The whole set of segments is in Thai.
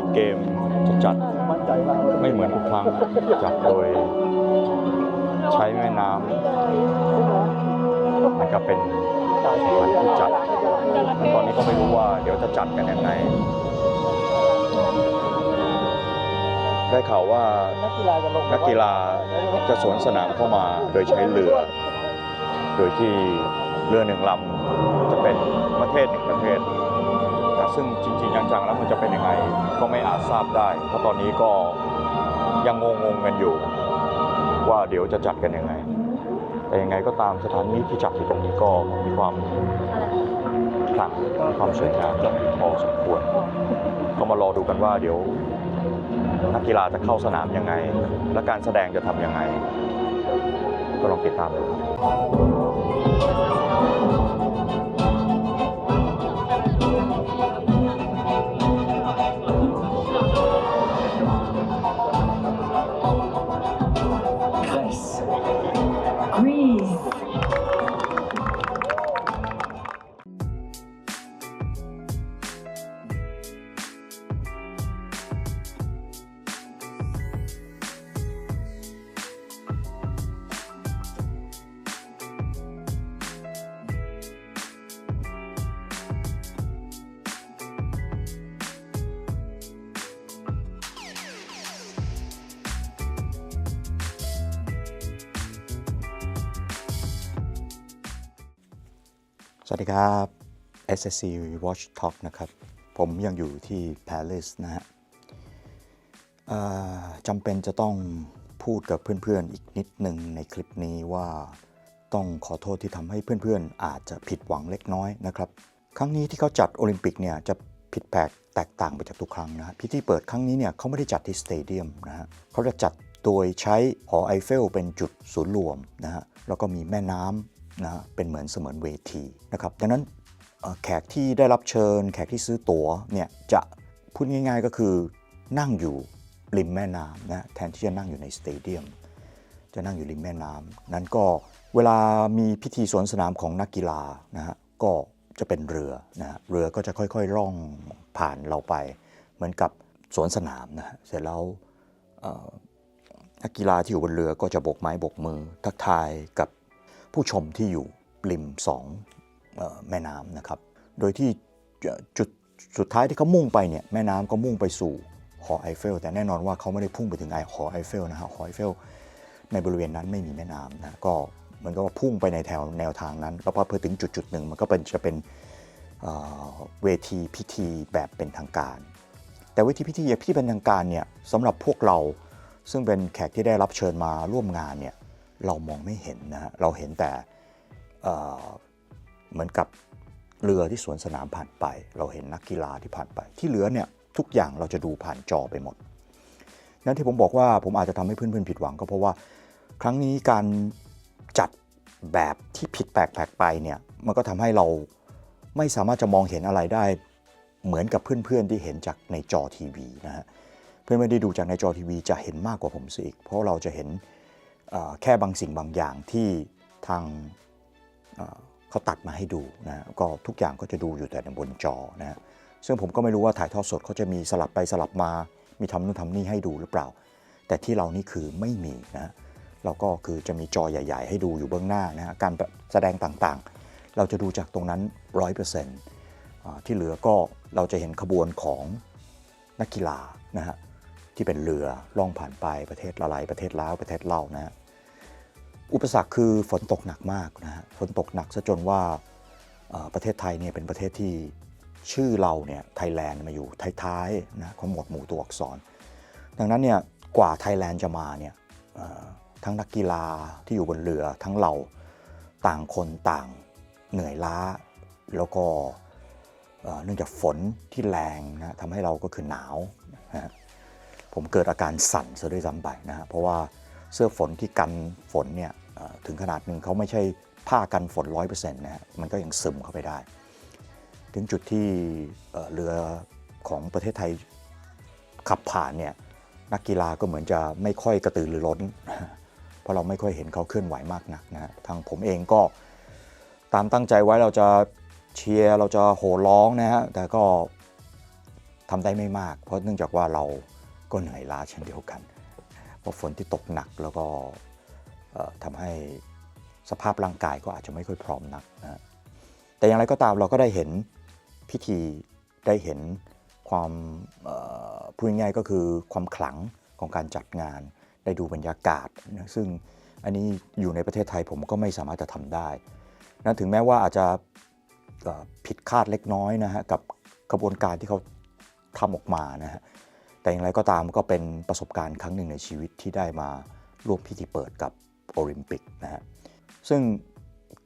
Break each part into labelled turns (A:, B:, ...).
A: ปิกเกมจะจัดไม่เหมือนทุกครั้งจัดโดยใช้แม่น้ำมันก็เป็นสถานที่จัดตอนนี้ก็ไม่รู้ว่าเดี๋ยวจะจัดกันยังไงได้ข่าวว่า
B: นักกีฬาจะ
A: สวนสนามเข้ามาโดยใช้เรือ โดยที่เรือหนึ่งลำจะเป็นประเทศหนึ่งประเทศ ซึ่งจริงๆจังๆแล้วมันจะเป็นยังไงก็ไม่อาจทราบได้ เพราะตอนนี้ก็ยังงงๆกันอยู่ ว่าเดี๋ยวจะจัดกันยังไง แต่ยังไงก็ตามสถานที่ที่จัดอยู่ตรงนี้ก็มีความขลังมีความสวยงามพอสมควร ก็มารอดูกันว่าเดี๋ยวนักกีฬาจะเข้าสนามยังไง และการแสดงจะทำยังไง ก็ลองติดตามดูครับ สวัสดีครับ SSC Watch Talk นะครับ ผมยังอยู่ที่ Paris นะฮะจำเป็นจะต้องพูดกับเพื่อนๆ อีกนิดหนึ่งในคลิปนี้ว่าต้องขอโทษที่ทำให้เพื่อนๆ อาจจะผิดหวังเล็กน้อยนะครับ ครั้งนี้ที่เขาจัดโอลิมปิกเนี่ยจะผิดแปลกแตกต่างไปจากทุกครั้งนะฮะพิธีเปิดครั้งนี้เนี่ยเขาไม่ได้จัดที่สเตเดียมนะฮะเขาจะจัดโดยใช้หอไอเฟลเป็นจุดศูนย์รวมนะฮะแล้วก็มีแม่น้ำ นะเป็นเหมือนเสมือนเวทีนะครับดังนั้นแขกที่ได้รับเชิญ แขกที่ซื้อตั๋วเนี่ยจะพูดง่ายๆก็คือนั่งอยู่ริมแม่น้ำนะแทนที่จะนั่งอยู่ในสเตเดียมจะนั่งอยู่ริมแม่น้ำนั้นก็เวลามีพิธีสวนสนามของนักกีฬานะฮะก็จะเป็นเรือนะฮะเรือก็จะค่อยๆล่องผ่านเราไป เหมือนกับสวนสนามนะเสร็จแล้วนักกีฬาที่อยู่บนเรือก็จะโบกไม้โบกมือ ทักทายกับ ผู้ชมที่อยู่ริมสองออแม่น้ำนะครับ โดยที่จุดสุดท้ายที่เขามุ่งไปเนี่ยแม่น้ำก็มุ่งไปสู่หอไอเฟล แต่แน่นอนว่าเขาไม่ได้พุ่งไปถึงไอหอไอเฟลนะฮะหอไอเฟลในบริเวณนั้นไม่มีแม่น้ำนะก็เหมันก็ว่าพุ่งไปในแถวแนวทางนั้น แล้วพอเพอถึงจุดจุดหนึ่งมันก็เป็นจะเป็นเเวทีพิธีแบบเป็นทางการ แต่เวทีพิธีพิธีเป็นทางการเนี่ยสำหรับพวกเราซึ่งเป็นแขกที่ได้รับเชิญมาร่วมงานเนี่ย เรามองไม่เห็นนะฮะเราเห็นแต่เหมือนกับเรือที่สวนสนามผ่านไป เราเห็นนักกีฬาที่ผ่านไป ที่เหลือเนี่ยทุกอย่างเราจะดูผ่านจอไปหมด นั้นที่ผมบอกว่าผมอาจจะทำให้เพื่อนๆผิดหวังก็เพราะว่า ครั้งนี้การจัดแบบที่ผิดแปลกแปลกไปเนี่ยมันก็ทำให้เราไม่สามารถจะมองเห็นอะไรได้เหมือนกับเพื่อนๆที่เห็นจากในจอทีวีนะฮะเพื่อนไม่ดูจากในจอทีวีจะเห็นมากกว่าผมซะอีกเพราะเราจะเห็น แค่บางสิ่งบางอย่างที่ทางเขาตัดมาให้ดูนะก็ทุกอย่างก็จะดูอยู่แต่บนจอนะฮะซึ่งผมก็ไม่รู้ว่าถ่ายทอดสดเขาจะมีสลับไปสลับมา มีทำนู่นทำนี่ให้ดูหรือเปล่า แต่ที่เรานี่คือไม่มีนะเราก็คือจะมีจอใหญ่ ๆ ให้ดูอยู่เบื้องหน้านะฮะการแสดงต่างๆ เราจะดูจากตรงนั้น 100%ที่เหลือก็เราจะเห็นขบวนของนักกีฬานะฮะ ที่เป็นเรือล่องผ่านไปประเทศละลายประเทศลาวประเทศเล่านะฮะอุปสรรคคือฝนตกหนักมากนะฮะฝนตกหนักซะจนว่าประเทศไทยเนี่ยเป็นประเทศที่ชื่อเราเนี่ยไทยแลนด์มาอยู่ท้ายๆนะของหมวดหมู่ตัวอักษร ดังนั้นเนี่ยกว่าไทยแลนด์จะมาเนี่ยทั้งนักกีฬาที่อยู่บนเรือทั้งเราต่างคนต่างเหนื่อยล้า แล้วก็เนื่องจากฝนที่แรงนะทำให้เราก็คือหนาว ผมเกิดอาการสั่นซะด้วยซ้ำไปนะฮะเพราะว่าเสื้อฝนที่กันฝนเนี่ยถึงขนาดหนึ่งเขาไม่ใช่ผ้ากันฝน 100%นะฮะมันก็ยังซึมเข้าไปได้ ถึงจุดที่เรือของประเทศไทยขับผ่านเนี่ยนักกีฬาก็เหมือนจะไม่ค่อยกระตือรือร้น เพราะเราไม่ค่อยเห็นเขาเคลื่อนไหวมากนักนะทางผมเองก็ตามตั้งใจไว้เราจะเชียร์เราจะโห่ร้องนะฮะแต่ก็ทำได้ไม่มาก เพราะเนื่องจากว่าเรา ก็เหนื่อยล้าเช่นเดียวกัน เพราะฝนที่ตกหนักแล้วก็ทำให้สภาพร่างกายก็อาจจะไม่ค่อยพร้อมนักนะแต่อย่างไรก็ตามเราก็ได้เห็นพิธีได้เห็นความพูดง่ายๆก็คือความขลังของการจัดงานได้ดูบรรยากาศนะซึ่งอันนี้อยู่ในประเทศไทยผมก็ไม่สามารถจะทำได้นะถึงแม้ว่าอาจจะผิดคาดเล็กน้อยนะฮะกับกระบวนการที่เขาทำออกมานะฮะ แต่อย่างไรก็ตามก็เป็นประสบการณ์ครั้งหนึ่งในชีวิตที่ได้มาร่วมพิธีเปิดกับโอลิมปิกนะฮะซึ่ง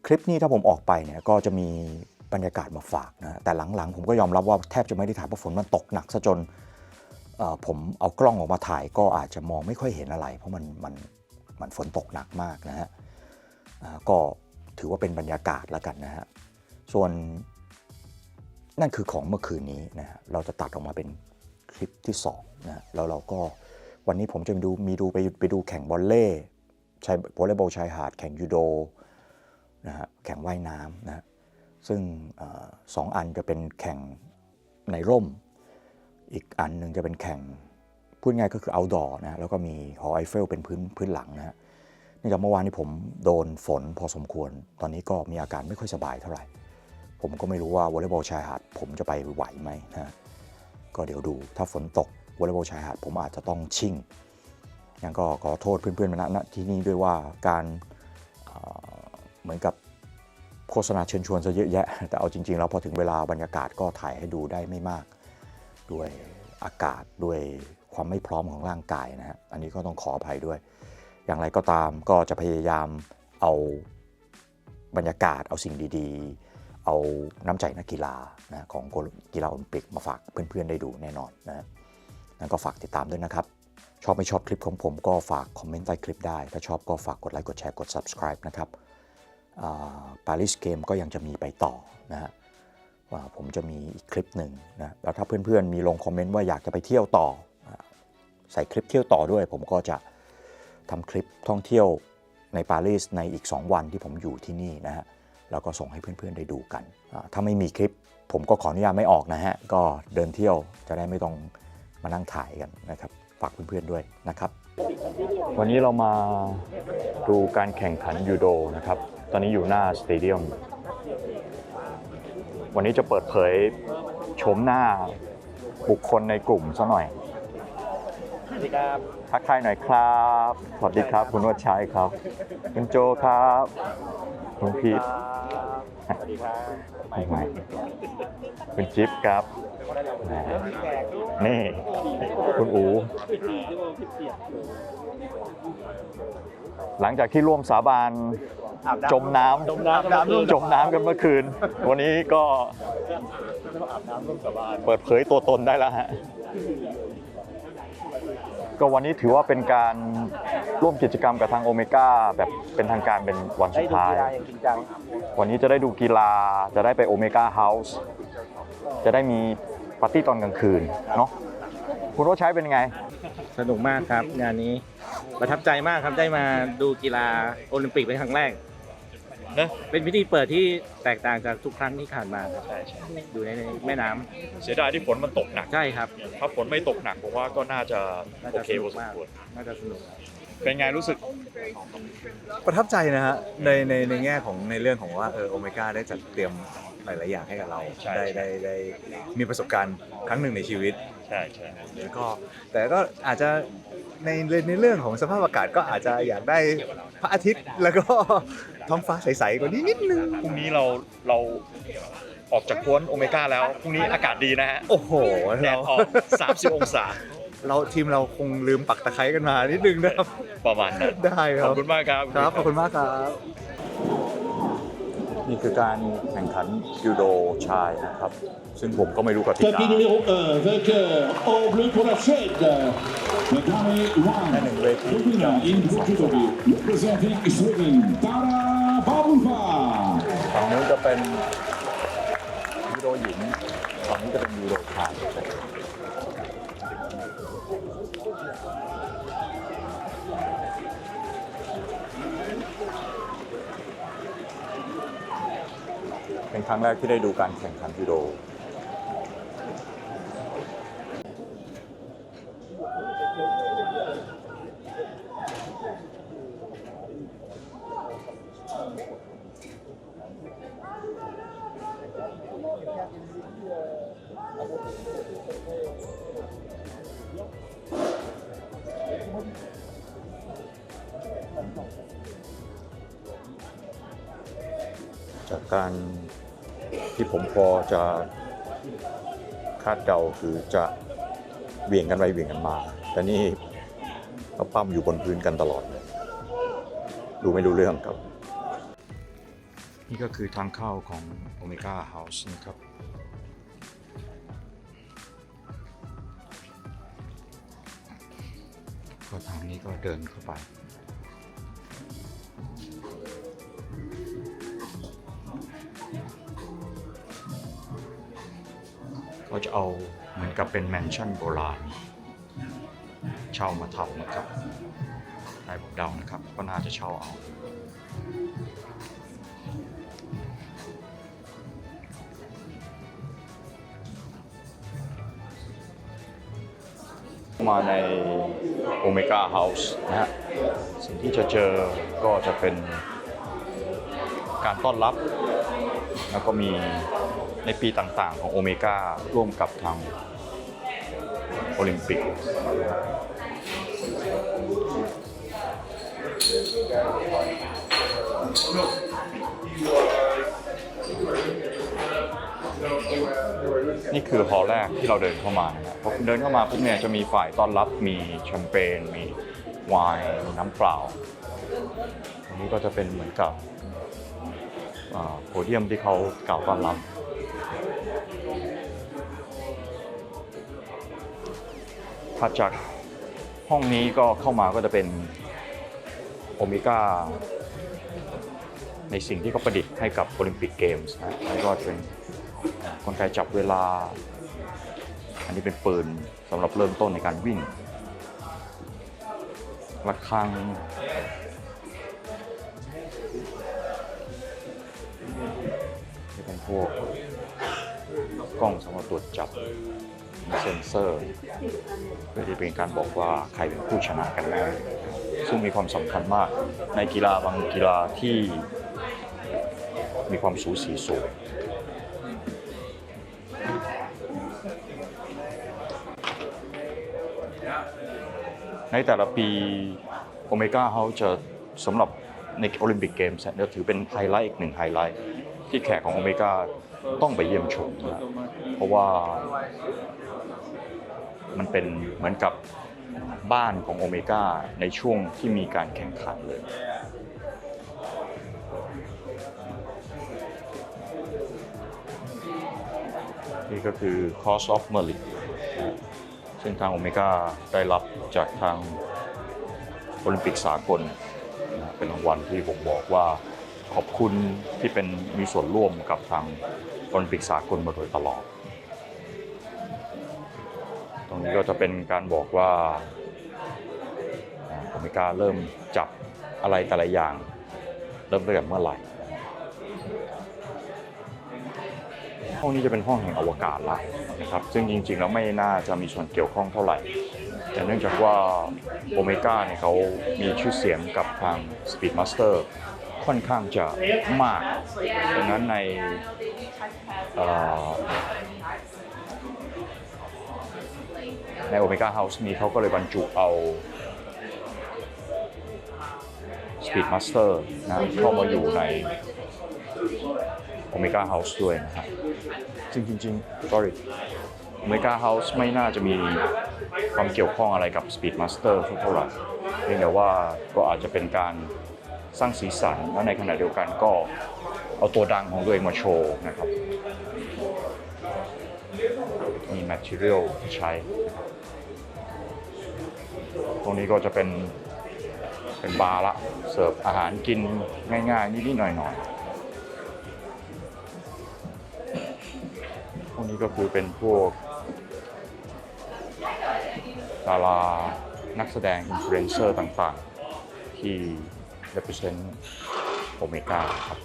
A: คลิปนี้ถ้าผมออกไปเนี่ยก็จะมีบรรยากาศมาฝากนะแต่หลังๆ ผมก็ยอมรับว่าแทบจะไม่ได้ถ่ายเพราะฝนมันตกหนักซะจนผมเอากล้องออกมาถ่ายก็อาจจะมองไม่ค่อยเห็นอะไร เพราะมันมันมันฝนตกหนักมากนะฮะก็ถือว่าเป็นบรรยากาศแล้วกันนะฮะส่วนนั่นคือของเมื่อคืนนี้นะฮะเราจะตัดออกมาเป็น คลิปที่2นะฮะแล้วเราก็วันนี้ผมจะไปดูมีดูไปไปดูแข่งบอลเล่ชายวอลเลย์บอลชายหาดแข่งยูโดนะฮะแข่งว่ายน้ำนะฮะซึ่งอสองอันจะเป็นแข่งในร่ม อีกอันหนึ่งจะเป็นแข่งพูดง่ายก็คือ outdoor นะแล้วก็มีหอไอเฟลเป็นพื้นพื้นหลังนะฮะเนื่องจากเมื่อวานนี้ผมโดนฝนพอสมควร ตอนนี้ก็มีอาการไม่ค่อยสบายเท่าไหร่ ผมก็ไม่รู้ว่าวอลเลย์บอลชายหาดผมจะไปไหวไหมนะ ก็เดี๋ยวดู ถ้าฝนตกวอลเลย์บอลชายหาดผมอาจจะต้องชิ่งยังก็ขอโทษเพื่อนๆมาณที่นี่ด้วยว่าการเอ่อเหมือนกับโฆษณาเชิญชวนซะเยอะแยะ แต่เอาจริงๆแล้วพอถึงเวลาบรรยากาศก็ถ่ายให้ดูได้ไม่มาก ด้วยอากาศด้วยความไม่พร้อมของร่างกายนะฮะอันนี้ก็ต้องขออภัยด้วย อย่างไรก็ตามก็จะพยายามเอาบรรยากาศเอาสิ่งดีๆ เอาน้ำใจนักกีฬานะของกีฬาโอลิมปิกมาฝากเพื่อนๆได้ดูแน่นอนนะฮะนั้นก็ฝากติดตามด้วยนะครับ ชอบไม่ชอบคลิปของผมก็ฝากคอมเมนต์ใต้คลิปได้ ถ้าชอบก็ฝากกดไลค์กดแชร์กด subscribe นะครับปารีสเกมก็ยังจะมีไปต่อนะฮะผมจะมีอีกคลิปหนึ่งนะแล้วถ้าเพื่อนๆมีลงคอมเมนต์ว่าอยากจะไปเที่ยวต่อ ใส่คลิปเที่ยวต่อด้วย ผมก็จะทำคลิปท่องเที่ยวในปารีสในอีก 2 วันที่ผมอยู่ที่นี่นะฮะ แล้วก็ส่งให้เพื่อนๆได้ดูกัน ถ้าไม่มีคลิปผมก็ขออนุญาตไม่ออกนะฮะ ก็เดินเที่ยวจะได้ไม่ต้องมานั่งถ่ายกันนะครับ ฝากเพื่อนๆด้วยนะครับ วันนี้เรามาดูการแข่งขันยูโดนะครับ ตอนนี้อยู่หน้าสเตเดียม วันนี้จะเปิดเผยโฉมหน้าบุคคลในกลุ่มซะหน่อย
B: สวัสดีครับ
A: ทักทายหน่อยครับ สวัสดีครับ คุณวัชชัยครับ คุณโจครับ คุณพีท
B: สวัสดีครับ
A: คุณใหม่คุณจิ๊บครับแหมนี่ คุณอู หลังจากที่ร่วมสาบาน
B: อาบน้ำ
A: จมน้ำ
B: จมน้ำน้ำร่วม
A: จมน้ำกันเมื่อคืน วันนี้ก็
B: อาบน้ำร่วมสาบาน
A: เปิดเผยตัวตนได้แล้วฮะ ก็วันนี้ถือว่าเป็นการร่วมกิจกรรมกับทางโอเมก้าแบบเป็นทางการเป็นวัน
B: ได้
A: สุด
B: ดู
A: ท้าย
B: กีฬาอย่างจริงจัง
A: วันนี้จะได้ดูกีฬาจะได้ไปโอเมก้าเฮาส์จะได้มีปาร์ตี้ตอนกลางคืนเนาะคุณรถใช้เป็นไง
B: สนุกมากครับงานนี้ประทับใจมากครับได้มาดูกีฬาโอลิมปิกเป็นครั้งแรก
A: เนอะ
B: เป็นพิธีเปิดที่แตกต่างจากทุกครั้งที่ผ่านมาครับอยู่ในแม่น้ำ
C: เสียดายที่ฝนมันตกหนัก
B: ใช่ครับ
C: ถ้าฝนไม่ตกหนักผมว่าก็น่าจะ
B: น่า
C: โอ
B: จะ
C: เค
B: สนุ
C: พอกสม
B: มาก
C: ควร
B: น่าจะสนุกครับ
C: เป็นไงรู้สึก
D: ประทับใจนะฮะในในในแง่ของในเรื่องของว่าเออโอเมก้าได้จัดเตรียมหลาย ๆ อย่างให้กับเรา
C: ใช่
D: ได้
C: ใช่
D: ได้ได้มีประสบการณ์ครั้งหนึ่งในชีวิต
C: ใช่ใช่
D: แล้วก็แต่ก็อาจจะในในเรื่องของสภาพอากาศก็อาจจะอยากได้พระอาทิตย์แล้วก็ ท้องฟ้าใสๆกว่านี้นิดนึง
C: พรุ่งนี้เราเราออกจากกวนโอเมก้าแล้วพรุ่งนี้อากาศดีนะฮะ
D: โอ้โห
C: แด
D: เรา
C: ดออก 30 องศา
D: เราทีมเราคงลืมปักตะไคร้กันมานิดนึงนะครับ
C: ประมาณนั้น
D: ได้ค
C: ข
D: รั
C: อ
D: บบ
C: คุณมากครับ
D: ครับ ขอบคุณมากครับ
A: นี่คือการแข่งขันยูโดชายนะครับ ซึ่งผมก็ไม่รู้กติ
E: Tapis
A: กา
E: numéro 1 avec euh, au bleu pour la Suède, Megami Wang.
A: Henning Wake.
E: Rubina in Vukovic, representing Sweden, Tara พาบุญมา
A: ฝั่งนู้นจะเป็นยูโรหญิงฝั่งนี้จะเป็นยูโรชายเป็นครั้งแรกที่ได้ดูการแข่งขันยูโร
C: จากการที่ผมพอจะคาดเดาคือจะเวี่ยงกันไปเวี่ยงกันมา แต่นี่ก็ปั้มอยู่บนพื้นกันตลอดเลยดูไม่รู้เรื่องครับ นี่ก็คือทางเข้าของ Omega House นะครับก็ทางนี้ก็เดินเข้าไป ก็จะเอาเหมือนกับเป็นแมนชั่นโบราณ เช่ามาทำนะครับนายผมเดานะครับ ก็น่าจะเช่าเอามาใน Omega House นะฮะ สิ่งที่จะเจอก็จะเป็นการต้อนรับ แล้วก็มี ในปีต่างๆ ของโอเมก้าร่วมกับทางโอลิมปิก นี่คือฮอลแรกที่เราเดินเข้ามานะครับพอเดินเข้ามาปุ๊บเนี่ยจะมีฝ่ายต้อนรับมีแชมเปญมีไวน์มีน้ำเปล่าตรงนี้ก็จะเป็นเหมือนกับโพเดียมที่เขากล่าวต้อนรับ ถัดจากห้องนี้ก็เข้ามาก็จะเป็นโอเมก้าในสิ่งที่เขาประดิษฐ์ให้กับโอลิมปิกเกมส์นะแล้วก็เป็นกลไกจับเวลา อันนี้เป็นปืนสำหรับเริ่มต้นในการวิ่งระฆังนี่เป็นพวกกล้องสำหรับตรวจจับ มีเซ็นเซอร์เพื่อที่เป็นการบอกว่าใครเป็นผู้ชนะกันแน่ซึ่งมีความสำคัญมากในกีฬาบางกีฬาที่มีความสูสีสูงในแต่ละปีโอเมก้าเขาจะสำหรับในโอลิมปิกเกมส์เนี่ยถือเป็นไฮไลท์อีกหนึ่งไฮไลท์ที่แขกของโอเมก้าต้องไปเยี่ยมชมนะเพราะว่า มันเป็นเหมือนกับบ้านของโอเมก้าในช่วงที่มีการแข่งขันเลยนี่ก็คือ Cost of Merit ซึ่งทางโอเมก้าได้รับจากทางโอลิมปิกสากลเป็นรางวัลที่ผมบอกว่าขอบคุณที่เป็นมีส่วนร่วมกับทางโอลิมปิกสากลมาโดยตลอด รงนี้ก็จะเป็นการบอกว่าอ่าโอเมก้าเริ่มจับอะไรแต่ละอย่าง เริ่มตั้งแต่เมื่อไหร่ห้องนี้จะเป็นห้องแห่งอวกาศละนะครับ ซึ่งจริงๆแล้วไม่น่าจะมีส่วนเกี่ยวข้องเท่าไหร่ แต่เนื่องจากว่าโอเมก้าเนี่ยเขามีชื่อเสียงกับทาง Speedmaster ค่อนข้างจะมากดังนั้นใน ในโอเมก้าเฮาส์นี้เขาก็เลยบรรจุเอา Speedmaster นะเข้ามาอยู่ในโอเมก้าเฮาส์ด้วยนะฮะจริงจริงๆ sorry โอเมก้าเฮาส์ไม่น่าจะมีความเกี่ยวข้องอะไรกับ Speedmaster เท่าไหร่เพียงแต่ว่าก็อาจจะเป็นการสร้างสีสันและในขณะเดียวกันก็เอาตัวดังของตัวเองมาโชว์นะครับ มี material ที่ใช้ตรงนี้ก็จะเป็นเป็นบาร์ละเสิร์ฟอาหารกินง่ายๆ นิดๆหน่อยๆพวกนี้ก็คือเป็นพวกดารานักแสดงอินฟลูเอนเซอร์ต่างๆ ที่ represent โอเมก้าครับ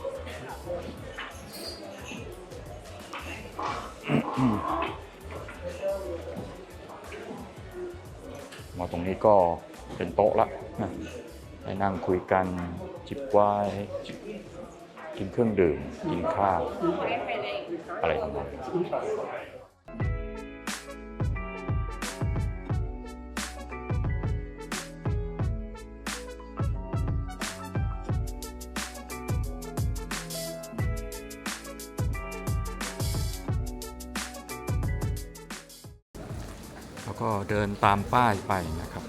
C: มาตรงนี้ก็เป็นโต๊ะละนะให้นั่งคุยกันจิบไวน์กินเครื่องดื่ม กินข้าว อะไรประมาณนี้ ก็เดินตามป้ายไปนะครับ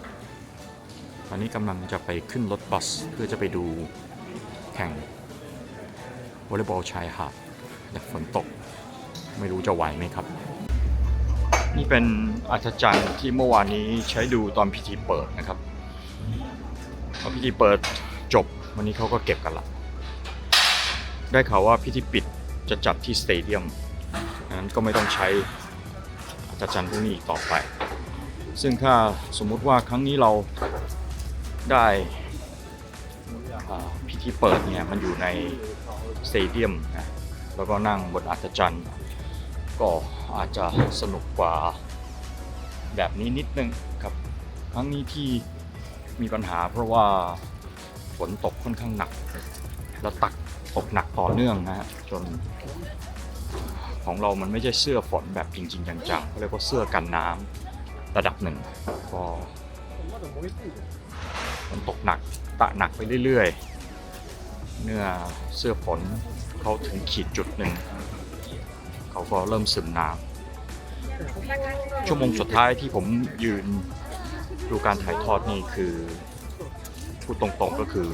C: ตอนนี้กำลังจะไปขึ้นรถบัสเพื่อจะไปดูแข่งวอลเลย์บอลชายหาดแต่ฝนตก ไม่รู้จะไหวไหมครับ นี่เป็นอัศจรรย์ที่เมื่อวานนี้ใช้ดูตอนพิธีเปิดนะครับพอพิธีเปิดจบวันนี้เขาก็เก็บกันละได้ข่าวว่าพิธีปิดจะจัดที่สเตเดียมนั้นก็ไม่ต้องใช้อัศจรรย์พวกนี้อีกต่อไป ซึ่งถ้าสมมุติว่าครั้งนี้เราได้พิธีเปิดเนี่ยมันอยู่ในสเตเดียมนะแล้วก็นั่งบนอัศจรรย์ก็อาจจะสนุกกว่าแบบนี้นิดนึงครับ ครั้งนี้ที่มีปัญหาเพราะว่าฝนตกค่อนข้างหนัก แล้วตักตกหนักต่อเนื่องนะฮะจนของเรามันไม่ใช่เสื้อฝนแบบจริง ๆ จังๆเขาเรียกว่าเสื้อกันน้ำ ระดับหนึ่งพอฝนตกหนักตะหนักไปเรื่อยๆ เนื้อเสื้อฝนเขาถึงขีดจุดหนึ่ง เขาก็เริ่มซึมน้ำชั่วโมงสุดท้ายที่ผมยืนดูการถ่ายทอดนี่คือพูดตรงๆก็คือ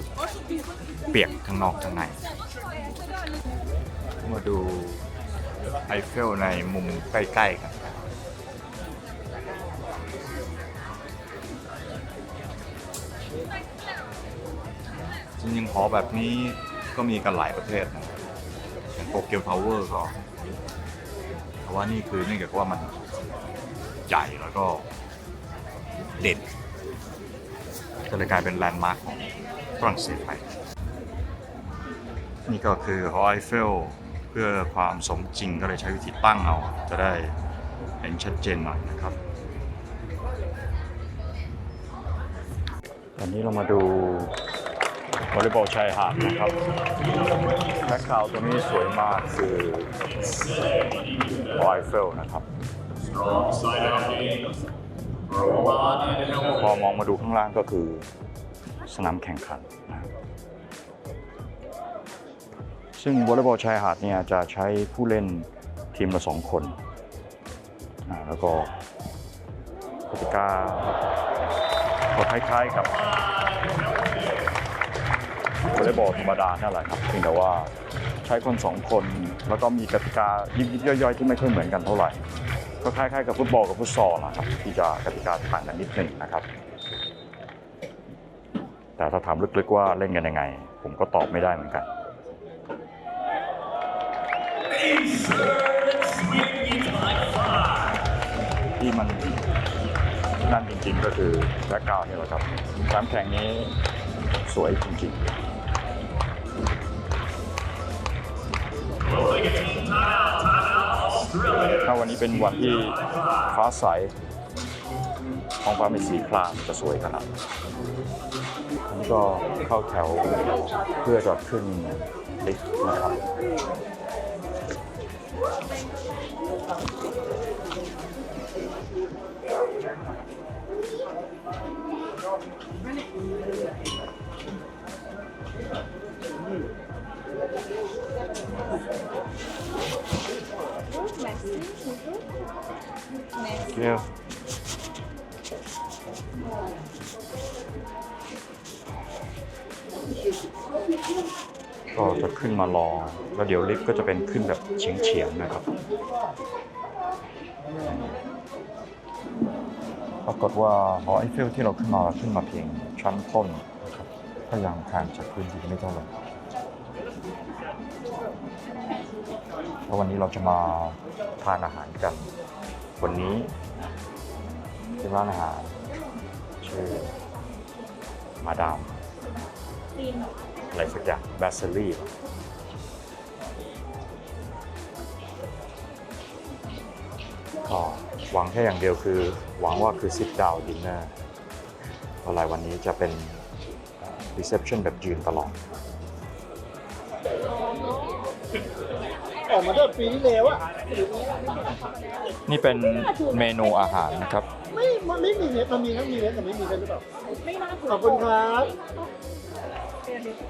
C: เปียกทั้งนอกทั้งใน มาดูไอเฟลในมุมใกล้ๆกัน ริงๆหอแบบนี้ก็มีกันหลายประเทศนะอย่างโตเกียวทาวเวอร์ก็เพราะว่านี่คือเนื่องจากว่ามันใหญ่แล้วก็เด่นก็เลยกลายเป็นแลนด์มาร์คของฝรั่งเศสไปนี่ก็คือหอไอเฟลเพื่อความสมจริงก็เลยใช้วิธีตั้งเอา จะได้เห็นชัดเจนหน่อยนะครับวันนี้เรามาดู วอลเลย์บอลชายหาดนะครับแบ็คกราวตัวนี้สวยมากคือไอเฟลนะครับพอมองมาดูข้างล่างก็คือสนามแข่งขันนะครับซึ่งวอลเลย์บอลชายหาดเนี่ยจะใช้ผู้เล่นทีมละสองคน แล้วก็กติกาก็คล้ายๆกับ วอลเลย์บอลธรรมดานั่นแหละครับเพียงแต่ว่าใช้คนสองคนแล้วก็มีกติกายิบๆย่อยๆ ที่ไม่ค่อยเหมือนกันเท่าไหร่ก็คล้ายๆกับฟุตบอลกับฟุตซอลนะครับที่จะกติกาต่างกันนิดหนึ่งนะครับ แต่ถ้าถามลึกๆว่าเล่นกันยังไง ผมก็ตอบไม่ได้เหมือนกันที่มันนั่นจริงๆก็คือแบ็กกราวด์นี่แหละครับสนามแข่งนี้สวยจริงๆ ถ้าวันนี้เป็นวันที่ฟ้าใสท้องฟ้าเป็นสีครามจะสวยขนาดไหนอันนี้ก็เข้าแถวเพื่อจะขึ้นลิฟต์นะครับ เดี๋ยก็จะขึ้นมารอ แล้วเดี๋ยวลิฟต์ก็จะเป็นขึ้นแบบเฉียงๆนะครับ ปรากฏว่าหอไอเฟลที่เราขึ้นมาเราขึ้นมาเพียงชั้นต้นนะครับก็ยังห่างจากพื้นดินไม่เท่าไหร่แล้ววันนี้เราจะมาทานอาหารกัน วันนี้ ที่ร้านอาหารชื่อมาดามอะไรสักอย่างแบสเซอรี่ก็หวังแค่อย่างเดียวคือ หวังว่าคือซิดดาวดินเนอร์อะไรวันนี้จะเป็นรีเซพชันแบบยืนตลอด
F: ออกมาตั้งปีที่แล้วอะ
C: นี่เป็นเมนูอาหารนะครับ
F: ไม่มันไม่มีเน็ตมันมีทั้งมีเน็ตแต่ไม่มีเน็ตหรือเปล่าขอบคุณครับ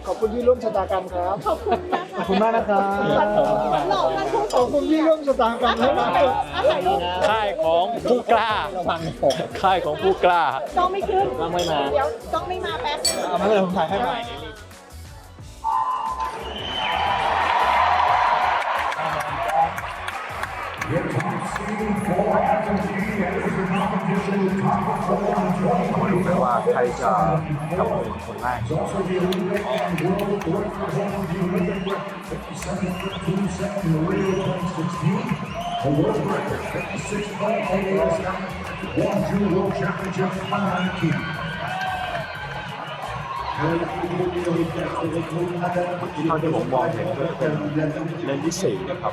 F: ขอบคุณที่ร่วมชะตากรรมครับ
G: ขอบคุณนะคะ
F: ขอบคุณมากนะครับ
G: หล่อมันพูด
F: ขอบคุณที่ร่วมชะตากรรมให้เรา
G: ถ่ายรูป
B: ค่ายของผู้กล้าค่ายของผู้กล้า
G: ต้องไม่ขึ้น
B: ต้องไม่มา
G: เดี๋ยวต้องไม่มาแป๊บนึง
F: เอาไม่เป็นไรผมถ่ายให้ ใหม่
D: ว่าใครจะทำเป็นคนแรกเท่าที่ผมมองเห็นก็เป็นเลนที่สี่นะครับ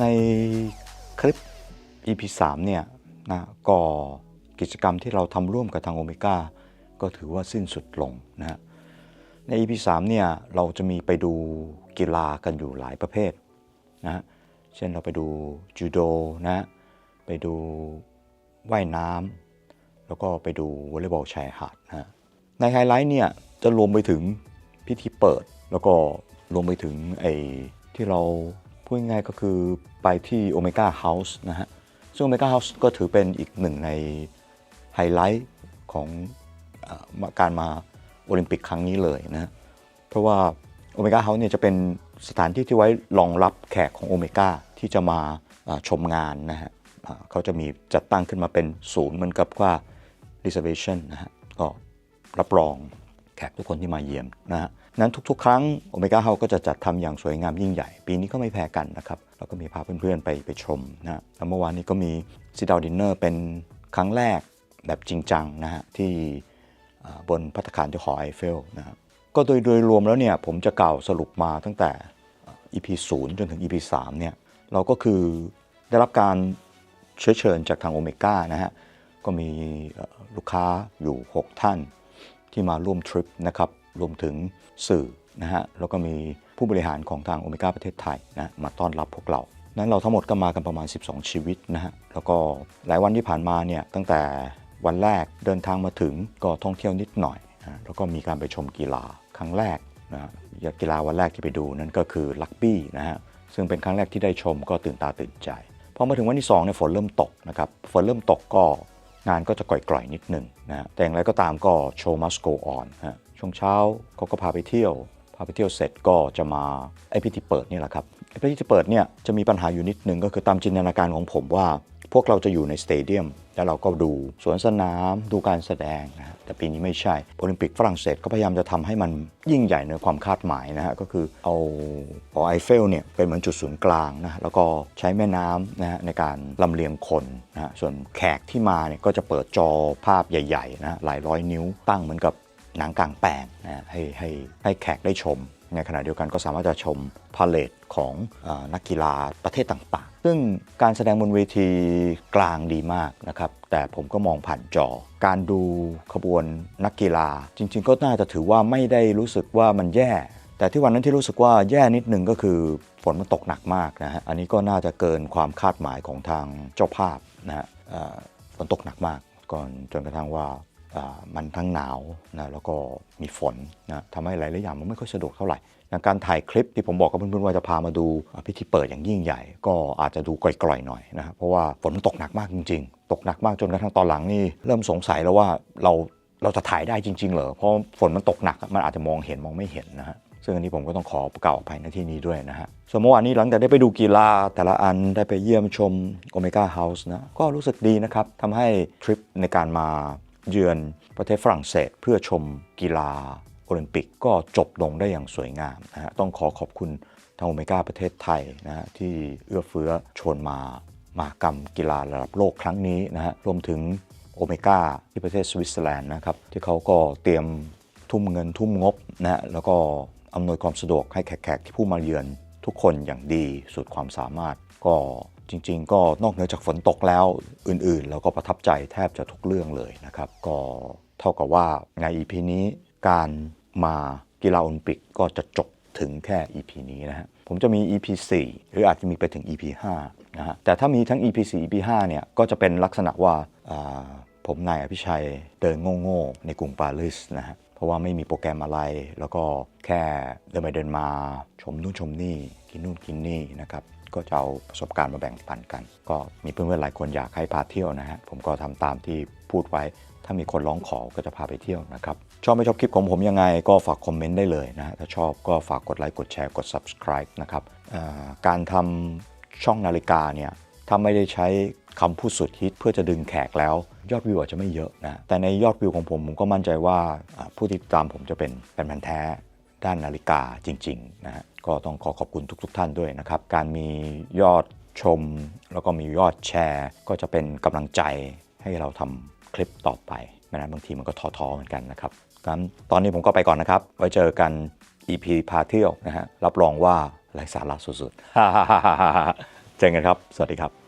A: ในคลิป EP 3เนี่ยนะก็กิจกรรมที่เราทำร่วมกับทางโอเมก้าก็ถือว่าสิ้นสุดลงนะฮะใน EP 3เนี่ยเราจะมีไปดูกีฬากันอยู่หลายประเภทนะฮะเช่นเราไปดูจูโดนะฮะไปดูว่ายน้ำแล้วก็ไปดูวอลเลย์บอลชายหาดนะฮะในไฮไลท์เนี่ยจะรวมไปถึงพิธีเปิด แล้วก็รวมไปถึงไอ้ที่เรา พูดง่ายก็คือไปที่โอเมก้าเฮาส์นะฮะ ซึ่งโอเมก้าเฮาส์ก็ถือเป็นอีกหนึ่งในไฮไลท์ของอการมาโอลิมปิกครั้งนี้เลยนะฮะเพราะว่าโอเมก้าเฮาส์เนี่ยจะเป็นสถานที่ที่ไว้รองรับแขกของโอเมก้าที่จะมาชมงานนะฮะเขาจะมีจัดตั้งขึ้นมาเป็นศูนย์เหมือนกับว่า reservation นะฮะ ก็รับรองแขกทุกคนที่มาเยี่ยมนะฮะ นั้นทุกๆ ครั้งโอเมก้าเฮาก็จะจัดทำอย่างสวยงามยิ่งใหญ่ ปีนี้ก็ไม่แพ้กันนะครับแล้วก็มีพาเพื่อนๆ ไปไปชมนะฮะแล้วเมื่อวานนี้ก็มีซิดาวดินเนอร์เป็นครั้งแรกแบบจริงจังนะฮะที่บนพัตตาคารที่หอไอเฟลนะฮะก็โดยโดยรวมแล้วเนี่ยผมจะกล่าวสรุปมาตั้งแต่ EP 0 จนถึง EP 3เนี่ยเราก็คือได้รับการเชื้อเชิญจากทางโอเมก้านะฮะก็มีลูกค้าอยู่ 6 ท่านที่มาร่วมทริปนะครับ รวมถึงสื่อนะฮะแล้วก็มีผู้บริหารของทางโอเมก้าประเทศไทยนะมาต้อนรับพวกเรานั้นเราทั้งหมดก็มากันประมาณ 12 ชีวิตนะฮะแล้วก็หลายวันที่ผ่านมาเนี่ยตั้งแต่วันแรกเดินทางมาถึงก็ท่องเที่ยวนิดหน่อยนะแล้วก็มีการไปชมกีฬาครั้งแรกนะฮะกีฬาวันแรกที่ไปดูนั่นก็คือลักบี้นะฮะซึ่งเป็นครั้งแรกที่ได้ชมก็ตื่นตาตื่นใจพอมาถึงวันที่2เนี่ยฝนเริ่มตกนะครับฝนเริ่มตกก็งานก็จะกร่อยๆนิดหนึ่งนะฮะแต่อย่างไรก็ตามก็โชว์ must go on ฮะ ช่วงเช้าเขาก็พาไปเที่ยว พาไปเที่ยวเสร็จก็จะมาไอพิธีเปิดนี่แหละครับไอพิธีเปิดเนี่ยจะมีปัญหาอยู่นิดนึงก็คือตามจินตนาการของผมว่า พวกเราจะอยู่ในสเตเดียมแล้วเราก็ดูสวนสนามดูการแสดงนะฮะแต่ปีนี้ไม่ใช่โอลิมปิกฝรั่งเศสก็พยายามจะทำให้มันยิ่งใหญ่ในความคาดหมายนะฮะก็คือเอาหอไอเฟลเนี่ยเป็นเหมือนจุดศูนย์กลางนะแล้วก็ใช้แม่น้ำนะฮะในการลำเลียงคนนะฮะส่วนแขกที่มาเนี่ยก็จะเปิดจอภาพใหญ่ๆนะหลายร้อยนิ้วตั้งเหมือนกับ หนังกลางแปลงนะฮะให้ให้ให้แขกได้ชม ในขณะเดียวกันก็สามารถจะชมพาเลตของอนักกีฬาประเทศต่างๆ ซึ่งการแสดงบนเวทีกลางดีมากนะครับ แต่ผมก็มองผ่านจอ การดูขบวนนักกีฬา จริง ๆ ก็น่าจะถือว่าไม่ได้รู้สึกว่ามันแย่ แต่ที่วันนั้นที่รู้สึกว่าแย่นิดนึงก็คือฝนมันตกหนักมากนะฮะ อันนี้ก็น่าจะเกินความคาดหมายของทางเจ้าภาพนะฮะฝนตกหนักมากก่อนจนกระทั่งว่า มันทั้งหนาวนะแล้วก็มีฝนนะทำให้หลายๆอย่างมันไม่ค่อยสะดวกเท่าไหร่อย่างการถ่ายคลิปที่ผมบอกกับเพื่อนๆว่าจะพามาดูพิธีเปิดอย่างยิ่งใหญ่ ก็อาจจะดูกร่อยๆหน่อยนะครับเพราะว่าฝนตกหนักมากจริง ๆ ตกหนักมากจนกระทั่งตอนหลังนี่เริ่มสงสัยแล้วว่าเราเราจะถ่ายได้จริง ๆ เหรอเพราะฝนมันตกหนักมันอาจจะมองเห็นมองไม่เห็นนะฮะซึ่งอันนี้ผมก็ต้องขอกล่าวอภัยในที่นี้ด้วยนะฮะ ส่วนเมื่อวานนี้หลังจากได้ไปดูกีฬาแต่ละอันได้ไปเยี่ยมชมโอเมก้าเฮาส์นะ ก็รู้สึกดีนะครับทำให้ทริปในการมา เยือนประเทศฝรั่งเศสเพื่อชมกีฬาโอลิมปิกก็จบลงได้อย่างสวยงามนะฮะต้องขอขอบคุณทางโอเมก้าประเทศไทยนะฮะที่เอื้อเฟื้อชวนมามากรรมกีฬาระดับโลกครั้งนี้นะฮะรวมถึงโอเมก้าที่ประเทศสวิตเซอร์แลนด์นะครับที่เขาก็เตรียมทุ่มเงินทุ่มงบนะฮะแล้วก็อำนวยความสะดวกให้แขกๆที่ผู้มาเยือนทุกคนอย่างดีสุดความสามารถก็ จริง ๆ ก็นอกเหนือจากฝนตกแล้วอื่นๆแล้วก็ประทับใจแทบจะทุกเรื่องเลยนะครับ ก็เท่ากับว่าใน EP นี้การมากีฬาโอลิมปิกก็จะจบถึงแค่ EP นี้นะฮะผมจะมี EP 4 หรืออาจจะมีไปถึง EP 5นะฮะแต่ถ้ามีทั้ง EP 4 EP 5เนี่ยก็จะเป็นลักษณะว่าอ่าผมนายอภิชัยเดินโง่ๆในกรุงปารีสนะฮะเพราะว่าไม่มีโปรแกรมอะไร แล้วก็แค่เดินไปเดินมาชมนู่นชมนี่ กินนู่นกินนี่นะครับ ก็จะเอาประสบการณ์มาแบ่งปันกัน ก็มีเพื่อนๆหลายคนอยากให้พาเที่ยวนะฮะผมก็ทำตามที่พูดไว้ ถ้ามีคนร้องขอก็จะพาไปเที่ยวนะครับ ชอบไม่ชอบคลิปของผมยังไงก็ฝากคอมเมนต์ได้เลยนะฮะถ้าชอบก็ฝากกดไลค์กดแชร์กด subscribe นะครับการทำช่องนาฬิกาเนี่ยถ้าไม่ได้ใช้คำพูดสุดฮิตเพื่อจะดึงแขกแล้ว ยอดวิวอาจจะไม่เยอะนะแต่ในยอดวิวของผมผมก็มั่นใจว่าผู้ติดตามผมจะเป็นแฟนพันธ์แท้ด้านนาฬิกาจริงๆนะฮะ ก็ต้องขอขอบคุณทุกๆท่านด้วยนะครับ การมียอดชม แล้วก็มียอดแชร์ ก็จะเป็นกำลังใจให้เราทำคลิปต่อไปไม่นั้นบางทีมันก็ท้อๆเหมือนกันนะครับงั้นตอนนี้ผมก็ไปก่อนนะครับ ไว้เจอกัน EP พาเที่ยวนะฮะ รับรองว่าไร้สาระสุดๆ เจอกันครับ สวัสดีครับ